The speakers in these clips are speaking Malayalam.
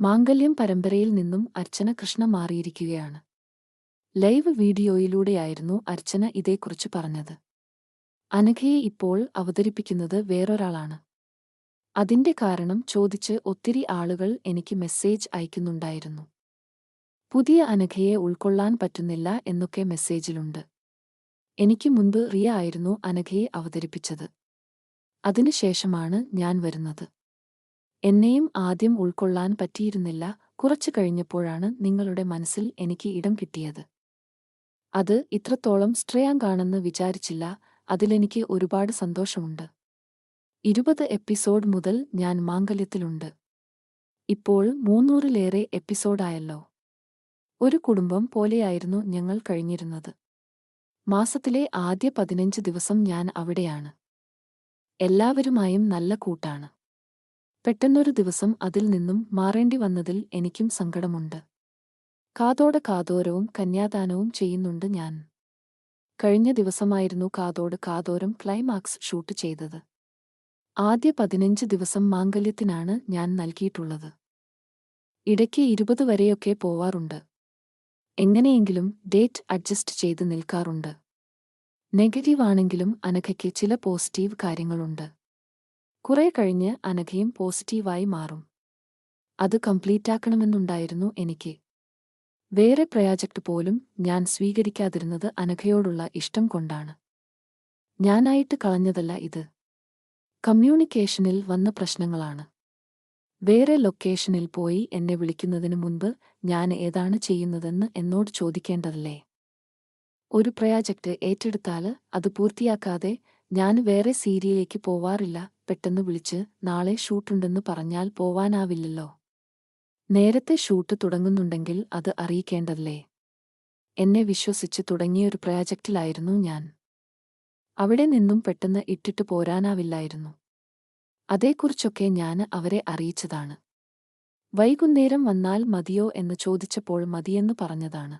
മാംഗല്യം പരമ്പരയിൽ നിന്നും അർച്ചന കൃഷ്ണ മാറിയിരിക്കുകയാണ്. ലൈവ് വീഡിയോയിലൂടെയായിരുന്നു അർച്ചന ഇതേക്കുറിച്ച് പറഞ്ഞത്. അനഘയെ ഇപ്പോൾ അവതരിപ്പിക്കുന്നത് വേറൊരാളാണ്. അതിന്റെ കാരണം ചോദിച്ച് ഒത്തിരി ആളുകൾ എനിക്ക് മെസ്സേജ് അയക്കുന്നുണ്ടായിരുന്നു. പുതിയ അനഘയെ ഉൾക്കൊള്ളാൻ പറ്റുന്നില്ല എന്നൊക്കെ മെസ്സേജിലുണ്ട്. എനിക്ക് മുൻപ് റിയ ആയിരുന്നു അനഘയെ അവതരിപ്പിച്ചത്. അതിനുശേഷമാണ് ഞാൻ വരുന്നത്. എന്നെയും ആദ്യം ഉൾക്കൊള്ളാൻ പറ്റിയിരുന്നില്ല. കുറച്ചു കഴിഞ്ഞപ്പോഴാണ് നിങ്ങളുടെ മനസ്സിൽ എനിക്ക് ഇടം കിട്ടിയത്. അത് ഇത്രത്തോളം സ്ട്രേയാങ്കാണെന്ന് വിചാരിച്ചില്ല. അതിലെനിക്ക് ഒരുപാട് സന്തോഷമുണ്ട്. ഇരുപത് എപ്പിസോഡ് മുതൽ ഞാൻ മാംഗല്യത്തിലുണ്ട്. ഇപ്പോൾ മൂന്നൂറിലേറെ എപ്പിസോഡായല്ലോ. ഒരു കുടുംബം പോലെയായിരുന്നു ഞങ്ങൾ കഴിഞ്ഞിരുന്നത്. മാസത്തിലെ ആദ്യ പതിനഞ്ച് ദിവസം ഞാൻ അവിടെയാണ്. എല്ലാവരുമായും നല്ല കൂട്ടാണ്. പെട്ടെന്നൊരു ദിവസം അതിൽ നിന്നും മാറേണ്ടി വന്നതിൽ എനിക്കും സങ്കടമുണ്ട്. കാതോട് കാതോരവും കന്യാദാനവും ചെയ്യുന്നുണ്ട് ഞാൻ. കഴിഞ്ഞ ദിവസമായിരുന്നു കാതോട് കാതോരം ക്ലൈമാക്സ് ഷൂട്ട് ചെയ്തത്. ആദ്യ പതിനഞ്ച് ദിവസം മാംഗല്യത്തിനാണ് ഞാൻ നൽകിയിട്ടുള്ളത്. ഇടയ്ക്ക് ഇരുപത് വരെയൊക്കെ പോവാറുണ്ട്. എങ്ങനെയെങ്കിലും ഡേറ്റ് അഡ്ജസ്റ്റ് ചെയ്ത് നിൽക്കാറുണ്ട്. നെഗറ്റീവാണെങ്കിലും അനഘയ്ക്ക് ചില പോസിറ്റീവ് കാര്യങ്ങളുണ്ട്. കുറെ കഴിഞ്ഞ് അനഘയും പോസിറ്റീവായി മാറും. അത് കംപ്ലീറ്റാക്കണമെന്നുണ്ടായിരുന്നു എനിക്ക്. വേറെ പ്രയാജക്ട് പോലും ഞാൻ സ്വീകരിക്കാതിരുന്നത് അനഘയോടുള്ള ഇഷ്ടം കൊണ്ടാണ്. ഞാനായിട്ട് കളഞ്ഞതല്ല ഇത്. കമ്മ്യൂണിക്കേഷനിൽ വന്ന പ്രശ്നങ്ങളാണ്. വേറെ ലൊക്കേഷനിൽ പോയി എന്നെ വിളിക്കുന്നതിനു മുൻപ് ഞാൻ ഏതാണ് ചെയ്യുന്നതെന്ന് എന്നോട് ചോദിക്കേണ്ടതല്ലേ? ഒരു പ്രയാജക്ട് ഏറ്റെടുത്താൽ അത് പൂർത്തിയാക്കാതെ ഞാൻ വേറെ സീരിയയിലേക്ക് പോവാറില്ല പെട്ടെന്ന് വിളിച്ച് നാളെ ഷൂട്ടുണ്ടെന്ന് പറഞ്ഞാൽ പോവാനാവില്ലല്ലോ. നേരത്തെ ഷൂട്ട് തുടങ്ങുന്നുണ്ടെങ്കിൽ അത് അറിയിക്കേണ്ടതല്ലേ? എന്നെ വിശ്വസിച്ച് തുടങ്ങിയൊരു പ്രോജക്റ്റിലായിരുന്നു ഞാൻ. അവിടെ നിന്നും പെട്ടെന്ന് ഇട്ടിട്ട് പോരാനാവില്ലായിരുന്നു. അതേക്കുറിച്ചൊക്കെ ഞാൻ അവരെ അറിയിച്ചതാണ്. വൈകുന്നേരം വന്നാൽ മതിയോ എന്ന് ചോദിച്ചപ്പോൾ മതിയെന്ന് പറഞ്ഞതാണ്.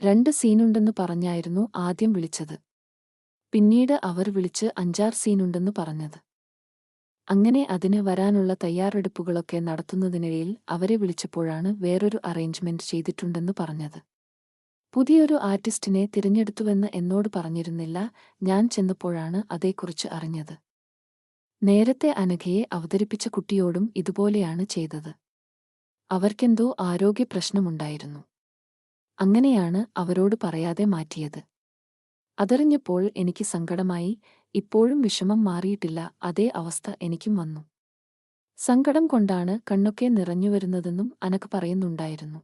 രണ്ട് സീനുണ്ടെന്ന് പറഞ്ഞായിരുന്നു ആദ്യം വിളിച്ചത്. പിന്നീട് അവർ വിളിച്ച് അഞ്ചാർ സീനുണ്ടെന്ന് പറഞ്ഞത്. അങ്ങനെ അതിന് വരാനുള്ള തയ്യാറെടുപ്പുകളൊക്കെ നടത്തുന്നതിനിടയിൽ അവരെ വിളിച്ചപ്പോഴാണ് വേറൊരു അറേഞ്ച്മെന്റ് ചെയ്തിട്ടുണ്ടെന്ന് പറഞ്ഞത്. പുതിയൊരു ആർട്ടിസ്റ്റിനെ തിരഞ്ഞെടുത്തുവെന്ന് എന്നോട് പറഞ്ഞിരുന്നില്ല ഞാൻ ചെന്നപ്പോഴാണ് അതേക്കുറിച്ച് അറിഞ്ഞത്. നേരത്തെ അനഘയെ അവതരിപ്പിച്ച കുട്ടിയോടും ഇതുപോലെയാണ് ചെയ്തത്. അവർക്കെന്തോ ആരോഗ്യ പ്രശ്നമുണ്ടായിരുന്നു. അങ്ങനെയാണ് അവരോട് പറയാതെ മാറ്റിയത്. അതറിഞ്ഞപ്പോൾ എനിക്ക് സങ്കടമായി ഇപ്പോഴും വിഷമം മാറിയിട്ടില്ല. അതേ അവസ്ഥ എനിക്കും വന്നു. സങ്കടം കൊണ്ടാണ് കണ്ണൊക്കെ നിറഞ്ഞുവരുന്നതെന്നും അനക്ക് പറയുന്നുണ്ടായിരുന്നു.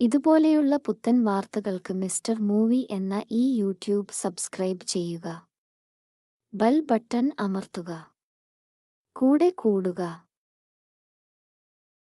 ഇതുപോലെയുള്ള പുത്തൻ വാർത്തകൾക്ക് മിസ്റ്റർ മൂവി എന്ന ഈ യൂട്യൂബ് സബ്സ്ക്രൈബ് ചെയ്യുക. ബെൽ ബട്ടൺ അമർത്തുക. കൂടെ കൂടുക.